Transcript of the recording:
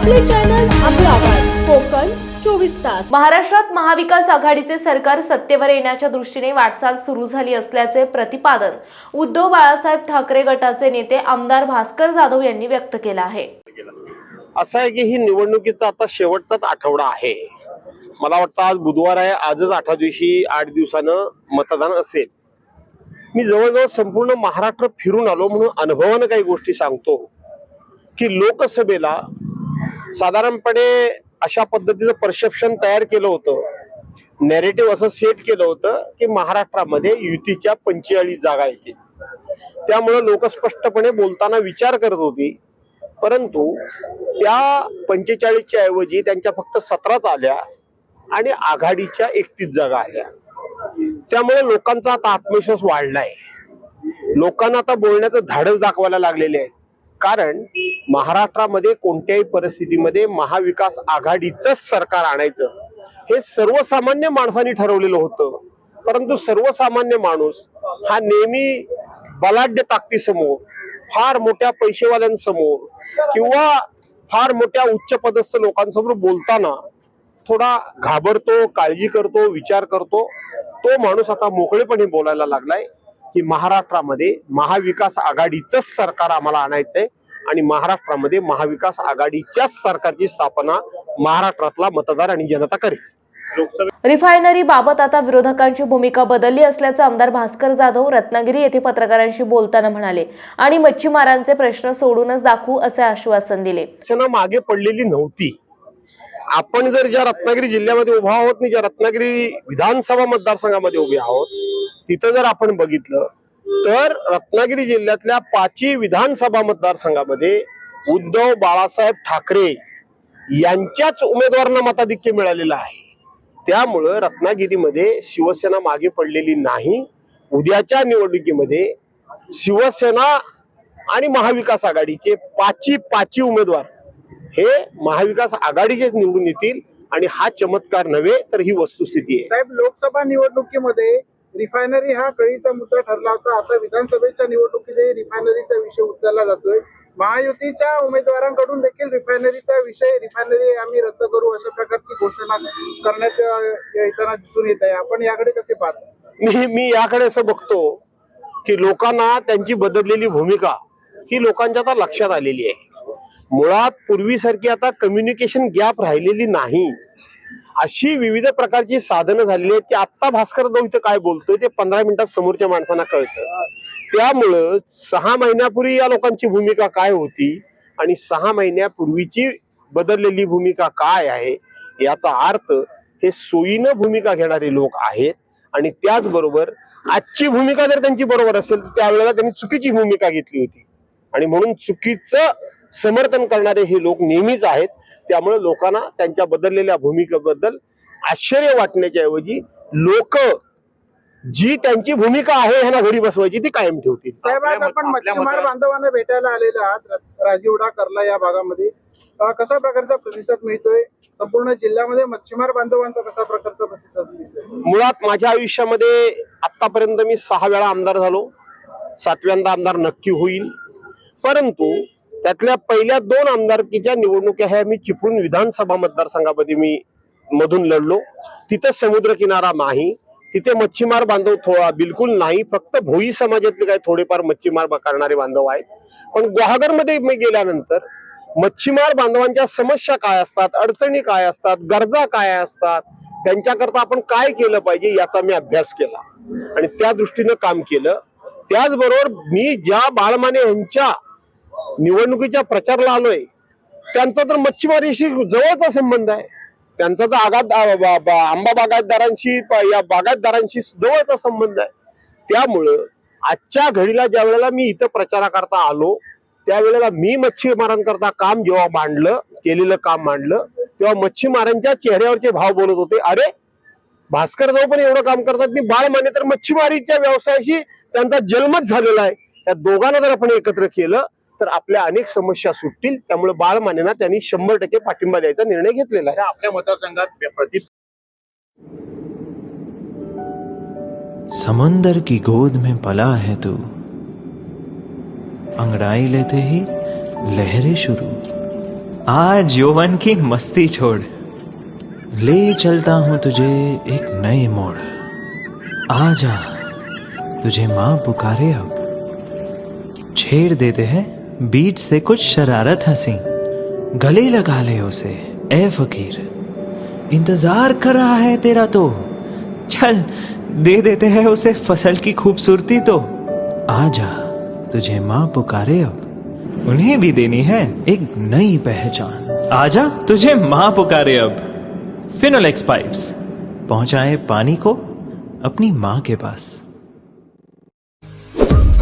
आपले चॅनल आपला आवाज. कोकण चोवीस तास. महाराष्ट्रात महाविकास आघाडीचे सरकार सत्तेवर येण्याच्या दृष्टीने वाटचाल सुरू झाली असल्याचे प्रतिपादन उद्धव बाळासाहेब ठाकरे गटाचे नेते आमदार भास्कर जाधव यांनी व्यक्त केलं आहे. असं आहे की ही निवडणुकीचा आता शेवटचाच आठवडा आहे. मला वाटतं आज बुधवार आहे आजच आठ दिवशी आठ दिवसानं मतदान असेल. मी जवळजवळ संपूर्ण महाराष्ट्र फिरून आलो म्हणून अनुभवानं काही गोष्टी सांगतो की लोकसभेला साधारणपणे अशा पद्धतीचं परसेप्शन तयार केलं होतं. नेरेटिव्ह असं सेट केलं होतं की महाराष्ट्रामध्ये युतीच्या पंचेचाळीस जागा येतील त्यामुळे लोक स्पष्टपणे बोलताना विचार करत होती. परंतु त्या पंचेचाळीसच्या ऐवजी त्यांच्या फक्त सतराच आल्या आणि आघाडीच्या एकतीस जागा आल्या. त्यामुळे लोकांचा आता आत्मविश्वास वाढलाय. लोकांना आता बोलण्याचं धाडस दाखवायला लागलेले आहे कारण महाराष्ट्रामध्ये कोणत्याही परिस्थितीमध्ये महाविकास आघाडीचंच सरकार आणायचं. हे सर्वसामान्य माणसांनी ठरवलेलं होतं. परंतु सर्वसामान्य माणूस हा नेहमी बलाढ्य ताकदीसमोर फार मोठ्या पैसेवाल्यांसमोर किंवा फार मोठ्या उच्च पदस्थ लोकांसमोर बोलताना थोडा घाबरतो काळजी करतो विचार करतो तो माणूस आता मोकळेपणे बोलायला लागलाय. की महाराष्ट्रामध्ये महाविकास आघाडीचंच सरकार आम्हाला आणायचंय आणि महाराष्ट्रामध्ये महाविकास आघाडीच्याच सरकारची स्थापना महाराष्ट्रातला मतदार आणि जनता करेल. रिफायनरी बाबत आता विरोधकांची भूमिका बदलली असल्याचं आमदार भास्कर जाधव रत्नागिरी येथे पत्रकारांशी बोलताना म्हणाले आणि मच्छीमारांचे प्रश्न सोडूनच दाखवू असे आश्वासन दिले. मागे पडलेली नव्हती. आपण जर ज्या रत्नागिरी जिल्ह्यामध्ये उभा आहोत ज्या रत्नागिरी विधानसभा मतदारसंघामध्ये उभे आहोत तिथं जर आपण बघितलं तर रत्नागिरी जिल्ह्यातल्या पाचवी विधानसभा मतदारसंघामध्ये उद्धव बाळासाहेब ठाकरे यांच्याच उमेदवारांना मताधिक्य मिळालेलं आहे. त्यामुळं रत्नागिरीमध्ये शिवसेना मागे पडलेली नाही. उद्याच्या निवडणुकीमध्ये शिवसेना आणि महाविकास आघाडीचे पाची पाची उमेदवार हे महाविकास आघाडीचेच निवडून येतील आणि हा चमत्कार नव्हे तर ही वस्तुस्थिती आहे. साहेब लोकसभा निवडणुकीमध्ये रिफायनरी हा कळीचा मुद्दा ठरला होता. आता विधानसभेच्या निवडणुकीतही रिफायनरीचा विषय उचलला जातोय. महायुतीच्या उमेदवारांकडून देखील रिफायनरीचा विषय रिफायनरी आम्ही रद्द करू अशा प्रकारची घोषणा करण्यात येताना दिसून येत आहे. आपण याकडे कसे पाहतो? मी मी याकडे असं बघतो की लोकांना त्यांची बदललेली भूमिका ही लोकांच्या आता लक्षात आलेली आहे. मुळात पूर्वीसारखी आता कम्युनिकेशन गॅप राहिलेली नाही. अशी विविध प्रकारची साधनं झालेली आहेत की आत्ता भास्कर जाऊ इथं काय बोलतोय ते पंधरा मिनिटात समोरच्या माणसांना कळतं. त्यामुळं सहा महिन्यापूर्वी या लोकांची भूमिका काय होती आणि सहा महिन्यापूर्वीची बदललेली भूमिका काय आहे याचा अर्थ हे सोयीनं भूमिका घेणारे लोक आहेत आणि त्याचबरोबर आजची भूमिका जर त्यांची बरोबर असेल तर त्यावेळेला त्यांनी चुकीची भूमिका घेतली होती. आणि म्हणून चुकीचं समर्थन करणारे हे लोक नेहमीच आहेत. त्यामुळे लोकांना त्यांच्या बदललेल्या भूमिकेबद्दल आश्चर्य वाटण्याच्या ऐवजी लोक जी त्यांची भूमिका आहे ह्यांना घरी बसवायची ती कायम ठेवतील. साहेब आज आपण मच्छीमार बांधवांना भेटायला आलेले आहात र- राजीवडा करला या भागामध्ये. कशा प्रकारचा प्रतिसाद मिळतोय? संपूर्ण जिल्ह्यामध्ये मच्छीमार बांधवांचा कसा प्रकारचा प्रतिसाद मिळतोय? मुळात माझ्या आयुष्यामध्ये आतापर्यंत मी सहा वेळा आमदार झालो. सातव्यांदा आमदार नक्की होईल. परंतु त्यातल्या पहिल्या दोन आमदारकीच्या निवडणुका ह्या मी चिपळूण विधानसभा मतदारसंघामध्ये मी मधून लढलो. तिथं समुद्र किनारा नाही. तिथे मच्छीमार बांधव थोडा बिलकुल नाही. फक्त भोई समाजातले काही थोडेफार मच्छीमार करणारे बांधव आहेत. पण गुहागरमध्ये मी गेल्यानंतर मच्छीमार बांधवांच्या समस्या काय असतात? अडचणी काय असतात? गरजा काय असतात? त्यांच्याकरता आपण काय केलं पाहिजे याचा मी अभ्यास केला. आणि त्या दृष्टीनं काम केलं. त्याचबरोबर मी ज्या बाळमाने यांच्या निवडणुकीच्या प्रचारला आलोय. त्यांचा तर मच्छीमारीशी जवळचा संबंध आहे. त्यांचा तर आगात आंबा बागायतदारांशी या बागायतदारांशी जवळचा संबंध आहे. त्यामुळं आजच्या घडीला ज्या वेळेला मी इथं प्रचाराकरता आलो त्यावेळेला मी मच्छीमारांकरता काम जेव्हा मांडलं केलेलं काम मांडलं तेव्हा मच्छीमारांच्या चेहऱ्यावरचे भाव बोलत होते अरे भास्कर जाऊ पण एवढं काम करतात मी बाळ माने तर मच्छीमारीच्या व्यवसायाशी त्यांचा जन्मच झालेला आहे. त्या दोघांना जर आपण एकत्र केलं तर आपल्या अनेक समस्या सुटतील. त्यामुळे बाळ मानेना त्यांनी शंभर टक्के पाठिंबा द्यायचा निर्णय घेतलेला आहे. आपल्या मतदारसंघात समुंदर की गोद में पला है तू। अंगड़ाई लेते ही लहरें शुरू। आज यौवन की मस्ती छोड़। ले चलता हूँ तुझे एक नए मोड़। आ जा तुझे माँ पुकारे अब। छेड़ देते हैं बीच से कुछ शरारत हँसी। गले लगा ले उसे, ए फकीर। इंतज़ार कर रहा है तेरा तो। चल, दे देते हैं उसे फ़सल की खूबसूरती तो। आ जा, तुझे माँ पुकारे अब। उन्हें भी देनी है एक नई पहचान। आजा तुझे माँ पुकारे अब। फिनोलेक्स पाइप्स पहुँचाए पानी को अपनी माँ के पास।